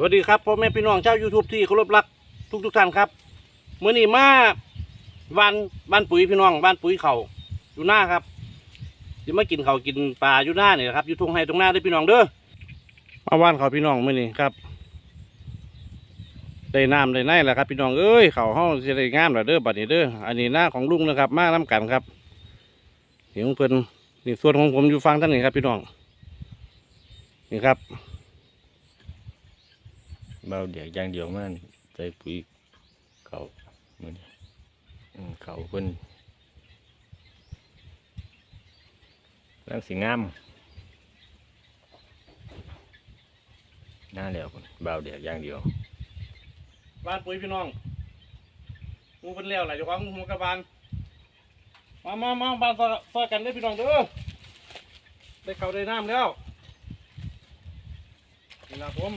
สวัสดีครับพ่อแม่พี่น้องชาวยูทูบที่เคารพรักทุกทุกท่านครับเมื่อนี้มาวันบ้านปุ๋ยพี่น้องบ้านปุ๋ยเขาอยู่หน้าครับจะมากินเขากินปลาอยู่หน้าเนี่ยครับอยู่ทงไห้ตรงหน้าเด้พี่น้องเด้อมาว่านเขาพี่น้องเมื่อนี้ครับได้น้ำได้ไนแหละครับ พี่น้องเอ้ยเขาห้องจะได้งามล้วเด้อบัดนี้เด้ออันนี้หน้าของลุงนะครับ มาน้กันครับเสียงเพิ่อนนี่ส่วนของผมอยู่ฟังท่านนี่ครับ พี่น้องนี่ครับ เบาเดียกอย่างเดียวมันใส่ปุ๋ยเขาเหมือนเขาเพิ่นร่างสีงามหน้าแล้วพุ่นเบาเดียกอย่างเดียวบ้านปุ๋ยพี่น้องมูเป็นเลี้ยวไหลจากของหมูกระบาลมามามาบ้านซอยกันเด้พี่น้องเด้อได้เขาได้น้ำแล้วนี่ละผม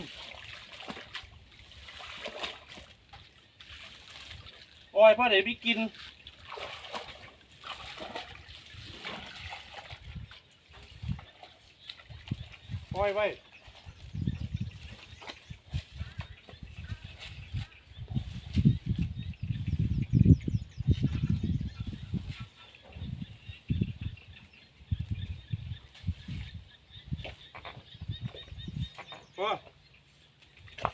โอ้ยพ่อเดี๋ยวพี่กินโอ้ยไว้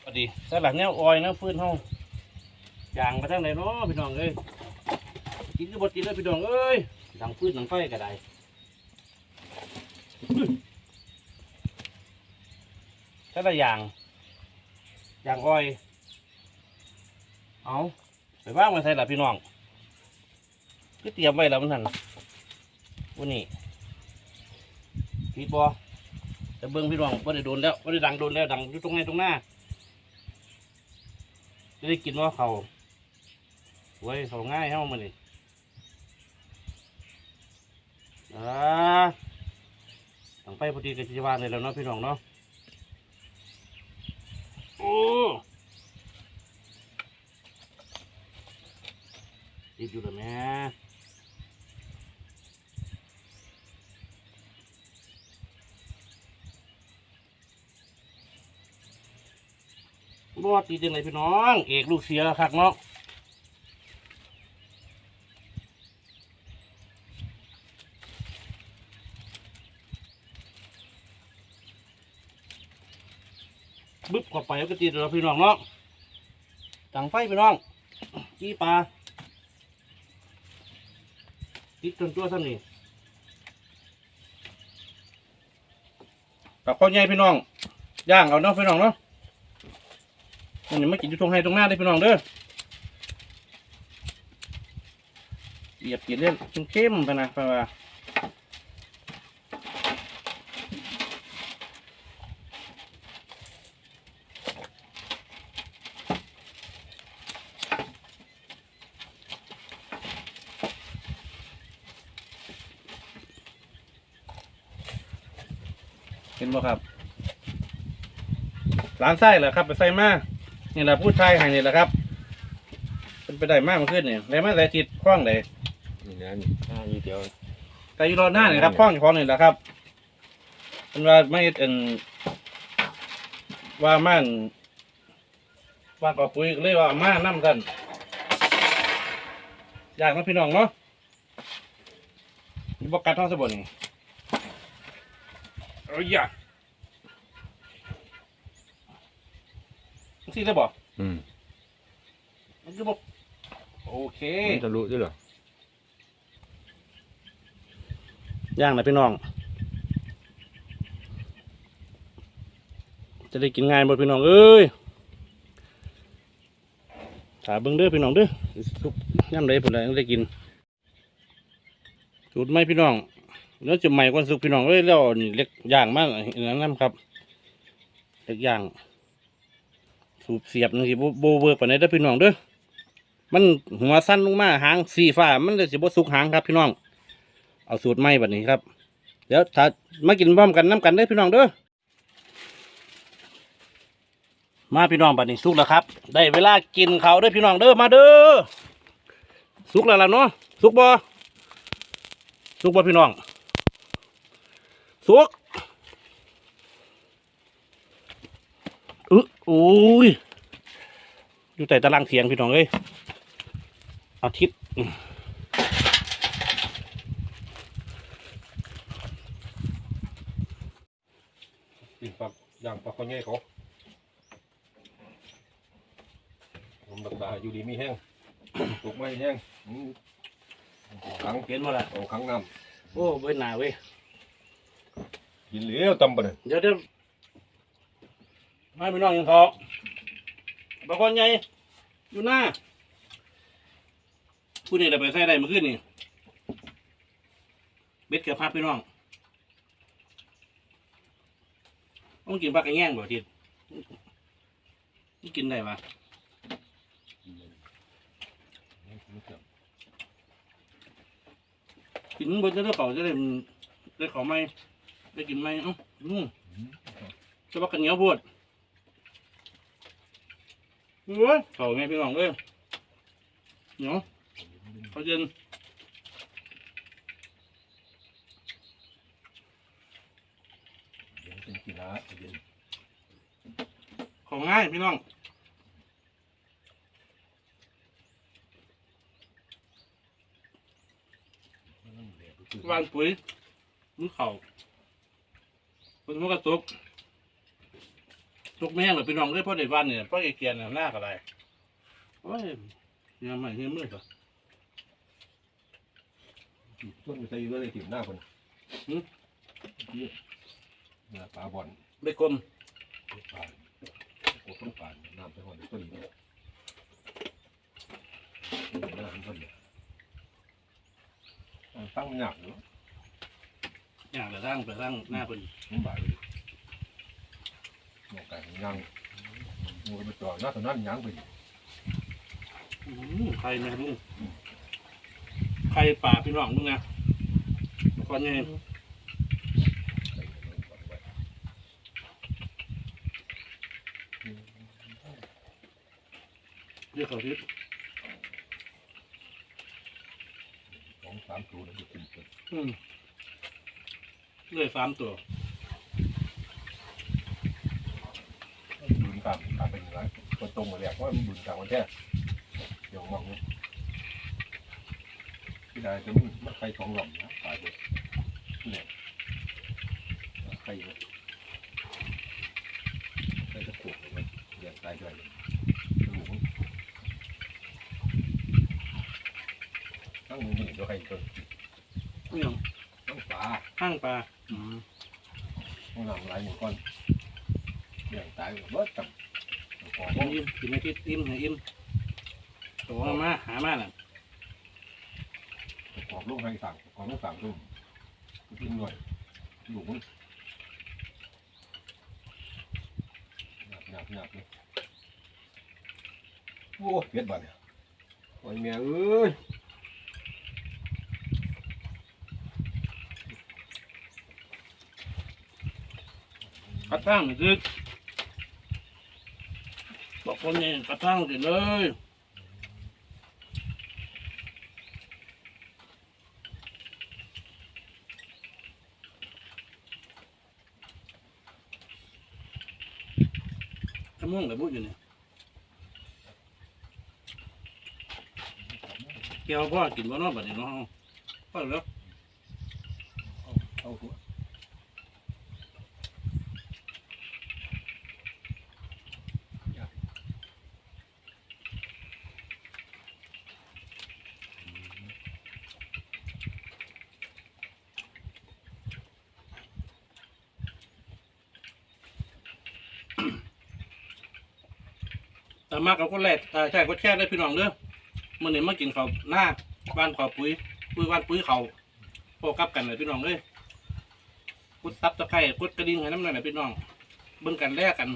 พอดีถ้าหลังเนี้ยออยนะฟื้นห้อง ยางมาทางไหนเนาะพี่น้องเอ้ยกินก็บดกินเลยพี่น้องเอ้ยดังฟื้นดังไฟก็ได้ถ้าละอย่างอย่างอ้อย เอาไปว่างมาใส่ละพี่น้องก็เตรียมไว้แล้วมันทันวันนี้พีบอแต่เบิ้งพี่น้องไม่ได้โดนแล้วไม่ได้ดังโดนแล้วดังอยู่ตรงไหนตรงหน้าจะได้กินว่าเขา ไว้ยเขาง่ายเท่ามันนี่อ่าตั้งไปพอดีกับจีวานเลยแล้วเนาะพี่น้องเนาะโอ้ติดอยู่แล้วแม่บอตีจังเลยพี่น้อง เอกลูกเสียคักเนาะ บึ๊บเข้าไปก็ตีเราพี่น้องเนาะตังไฟพี่น้องจี้ปลาติดจนตัวซ้ำนี่กับข้าวใหญ่พี่น้องย่างเอาเนาะพี่น้องเนาะมันยังไม่กินอยู่ตรงให้ตรงหน้าได้พี่น้องเด้อเหยียบกินเล่นเข้มๆไปนะไปว่า นบ่ครับร้านไส้เหรอครับ ไปใส่มานี่แหละพูดไทยให้นี่แหละครับเป็นไปได้มากมันขึ้นเนี่ยได้มาแต่จิตคล้องเลยนี่นะนี่หน้าอยู่เดียวแต่อยู่รอหน้าเนี่ยครับคล้องอยู่คล้องนี่แหละครับเป็นว่าไม่เอ็นว่ามันว่ากับปุ๋ยก็เลยว่ามาน้ำกันอยากนะพี่น้องเนาะนี่บอกกัดท้องสะบดนี่เอ้ย อยากที่ได้บอกอืมมันคือบอกโอเคมันทะลุด้วยเหรอย่างนะพี่น้อง จะได้กินง่ายหมดพี่น้องเอ้ยถาเบิ้งเด้อพี่น้องเด้อสุกย่ำไรผลอะไรได้กินสูตรไหมพี่น้องเนื้อจะใหม่กว่าสุกพี่น้องเอ้ยแล้วนี่เล็กย่างมากอย่างนั้นครับเล็กย่าง สูบเสียบนี่สิโบโบเบิร์ปานใดเด้อพี่น้องเด้อมันหัวสั้นลงมาหางสีฟ้า มันเลยสิบ่สุกหางครับพี่น้อง เอาสูตรใหม่แบบนี้ครับ เดี๋ยวถ้ามากินพร้อมกันน้ำกันได้อพี่น้องเด้อมาพี่น้องบัดนี้สุกแล้วครับ ได้เวลากินเขาเด้อพี่น้องเด้อมาเด้อสุกแล้วล่ะเนาะสุกบ่สุกบ่พี่น้องสุก อึโโอ้ยอยู่แต่ตารางเถียงพี่น้องเอ้ยอาทิตย์อืมปิ่งปลาย่างปลาข้าวเหนียวเขาผมดักดาอยู่ดีมีแห้งปลูกไม้แห้งอืมขังเห็นหมดละเอาขังน้โอ้เว้ยหนาเว้ยำกินเหลี้ยวตำบะเนี่ยเดี๋ยวเดี๋ยว ไม่พี่น้องยังพอบางคนใหญ่อยู่หน้าผู้นี้เราไปใส่ได้เมื่อคืนนี่เบ็ดเกือบพับพี่น้องต้องกินปลากระแง่งบ่ทิศนี่กินได้ปะกินบนจะได้เก่าจะได้ได้ขอไหมได้กินไหมเอ้าอืมจะปลากระเหนียวบด โอ้ยเขาไงพี่น้องเอ้ยเนียวเขาเย็นเป็นกีฬาเย็นของง่ายพี่น้องวานปุ๋ยมือเข่าคนมันก็ตก ตกแม่งเลยพี่น้องเลยพ่อเด็กวันเนี่ยพ่อเอกเกียนเนี่ยหน้าก็ได้โอ้ยยังไม่เห็นมือก็ต้นไปใส่อยู่ด้วยเลยถิ่มหน้าคนหืม เนี่ยปลาบอลไปกลมปลาโอ้ต้นปลาน้ำไปหอดต้นนี้น้ำต้นเนี่ยตั้งหนักอยู่อย่างไปสร้างไปสร้างหน้าเป็นมันบ่ายเลยห มอกไก่ยังงูไปจ่อหน้าตัวนั้นยังไปอื้อหือใครเนี่ยมึงใครป่าพี่น้องมึงนะก่อนไงเรียกเขาทิศสองสามตัวแล้วจะกินเสร็จอืมเลยสามตัว บุญกรรมกรรมเป็นไรก็ตรงมาแล้วว่าะมันบุญกรรมมันแค่ยองมองนี่ที่ได้จะมันมันใครสองหล่อมนะตายเลยเนี่ยใครเนี่ยใครจะขวบเลยมันเรียนตายด้วยหูตั้งมือหนี่ตัวใครตัวนี่หยังตั้งปลาห้งปลาอืมต้องนำหลายหมู่ก้อนเลี้ยงกับขอน อิ่มกินอาทิตย์อิ่มให้อิ่มตัวมาหามาน่ะขอบลูกให้สั่งขอบลูกสั่งตุ้มกินหน่อยลูกมันหนักหนักหนักเลยโอ้เพี้ยนบ้านเนี่ยโอ้ยแม่เอ้ยกระทั่งซึก บอกคนนี้กระทั่งสิเลยขมุ่งกับบุญอยู่เนี่ยเกี่ยวพ่อกินบ่เนอกบัดนี้เนาะพ่อแล้ว เอาเอาหัว แต่มากับคนแรกอ่าใช่ก็แช่ได้พี่น้องเด้อมื่อนี้มากินข้าวหน้าบ้านขอปุ๋ยปุ๋ยบ้านปุ๋ยเขาพอกับกันเลยพี่น้องเอ้ยกดซับตะไคร้กดกระดิ่งให้น้ำหน่อยนะพี่น้องเบิ่งกันแลกกัน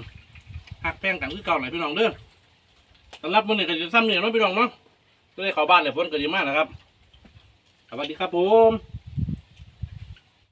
หักแป้งกันคือเก่าเลยพี่น้องเด้อสำหรับมื่อนี้ก็จะซ้ำเนี่ยเนาะพี่น้องเนาะก็ได้เข้าบ้านเลยพ้นก็ดีมากนะครับสวัสดีครับผม